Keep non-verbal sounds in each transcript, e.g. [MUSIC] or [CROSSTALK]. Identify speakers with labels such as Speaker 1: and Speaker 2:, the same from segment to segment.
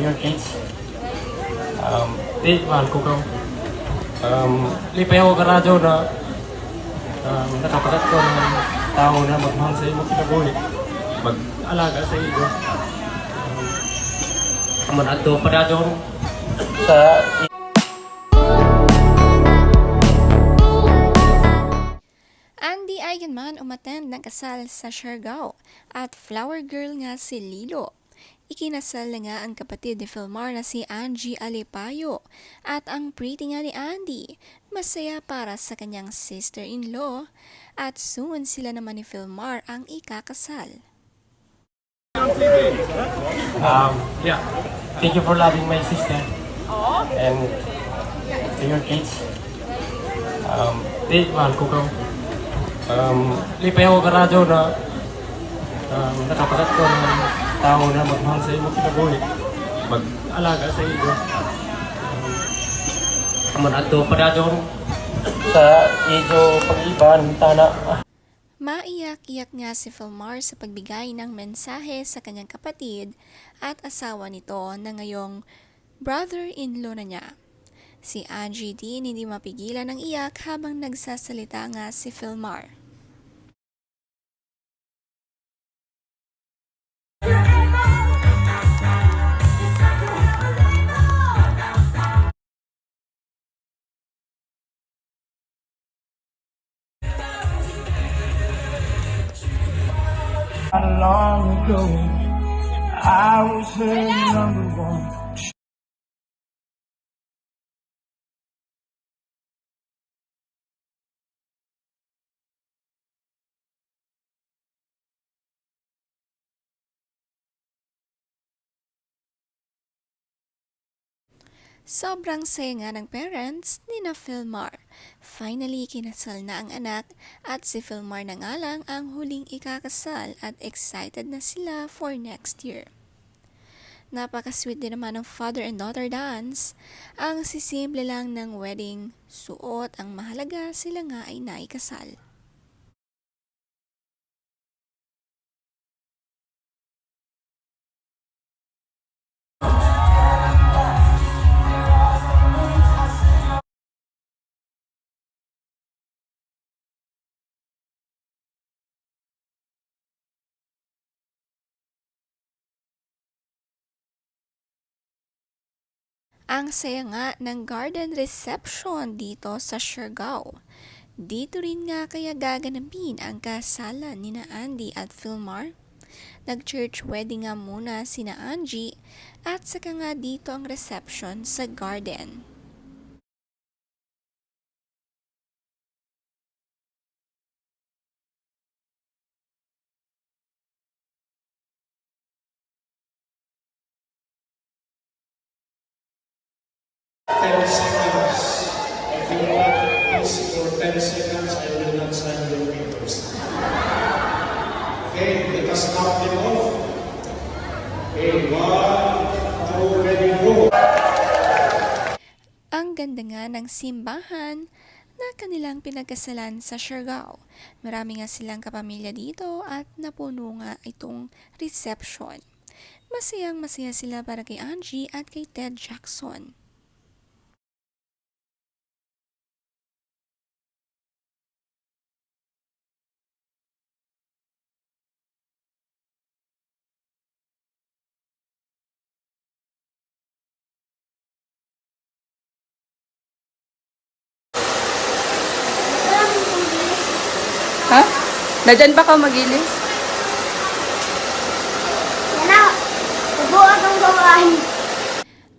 Speaker 1: your kids. Um, di, mahal ko ka. Um, lipay ako ka radyo na um, nakapagat ko ng tao na magmahal sa imo kinabuhi. Mag-alaga sa iyo. Um, manadto pa radyo sa
Speaker 2: Andy Eigenman umattend ng kasal sa Siargao at flower girl nga si Lilo. Ikinasal na nga ang kapatid ni Filmar na si Angie Alipayo at ang pretty nga ni Andy masaya para sa kanyang sister-in-law at soon sila naman ni Filmar ang ikakasal.
Speaker 1: Um, yeah. Thank you for loving my sister. And to your kids. Um, di, mahal ko ka. Um, lipay ako ka radyo na um, nakapagat ko ng tao na magmahal sa imo kinabuhi. Mag-alaga sa iyo. Um, manadto pa radyo sa iyo pag-iban, tana.
Speaker 2: Maiyak-iyak nga si Filmar sa pagbigay ng mensahe sa kanyang kapatid at asawa nito na ngayong brother-in-law na niya. Si Angie din hindi mapigilan ng iyak habang nagsasalita nga si Filmar.
Speaker 3: Ago, I was her number one.
Speaker 2: Sobrang saya nga ng parents ni na Filmar. Finally, kinasal na ang anak at si Filmar na nga lang ang huling ikakasal at excited na sila for next year. Napaka-sweet din naman ng father and daughter dance. Ang sisimple lang ng wedding, suot ang mahalaga sila nga ay naikasal. Ang saya nga ng garden reception dito sa Siargao. Dito rin nga kaya gaganapin ang kasalan ni na Andy at Philmar. Nag-church wedding nga muna sina Angie at saka nga dito ang reception sa garden.
Speaker 4: Ten seconds. If you want this for ten seconds, I will not sign your papers. Okay, let us count them off. Okay, one, two, ready, go.
Speaker 2: Ang ganda nga ng simbahan na kanilang pinagkasalan sa Siargao. Marami nga silang kapamilya dito at napuno nga itong reception. Masayang masaya sila para kay Angie at kay Ted Jackson.
Speaker 5: Ha? Nadyan ba ka magilis?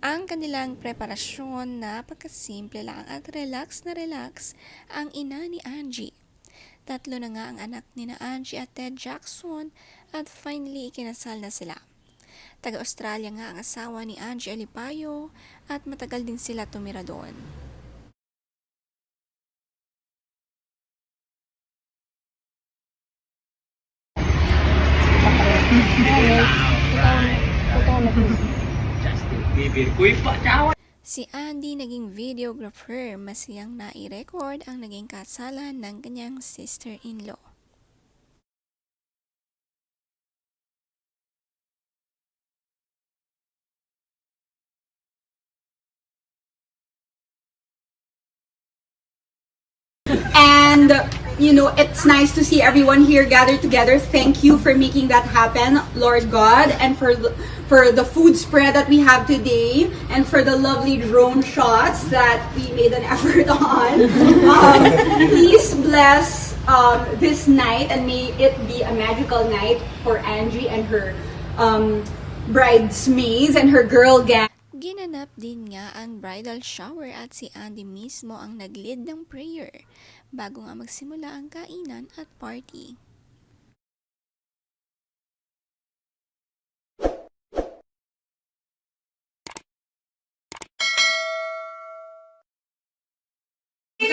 Speaker 2: Ang kanilang preparasyon napakasimple lang at relax na relax ang ina ni Angie. Tatlo na nga ang anak ni na Angie at Ted Jackson at finally ikinasal na sila. Taga-Australia nga ang asawa ni Angie Alipayo at matagal din sila tumira doon. Si Andy naging videographer, masiyang nai-record ang naging kasalan ng kanyang sister-in-law.
Speaker 6: And, you know, it's nice to see everyone here gathered together. Thank you for making that happen, Lord God, and for for the food spread that we have today, and for the lovely drone shots that we made an [LAUGHS] effort on. Um, please bless um, this night, and may it be a magical night for Angie and her um, bridesmaids and her girl gang.
Speaker 2: Ginanap din nga ang bridal shower at si Andy mismo ang nag-lead ng prayer bago nga magsimula ang kainan at party.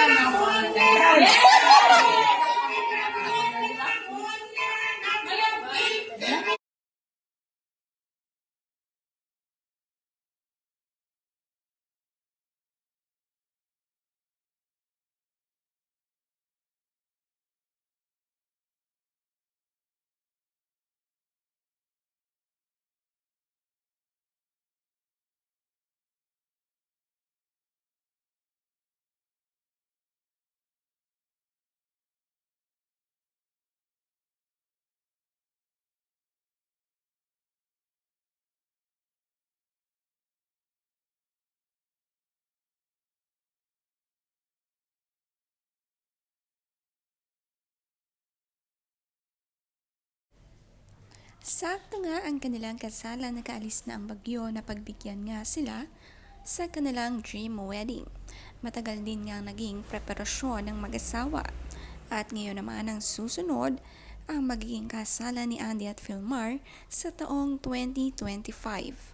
Speaker 2: number one. Yeah. Sakto nga ang kanilang kasalan nakaalis na ang bagyo na pagbigyan nga sila sa kanilang dream wedding. Matagal din nga naging preparasyon ng mag-asawa. At ngayon naman ang susunod ang magiging kasalan ni Andy at Philmar sa taong 2025.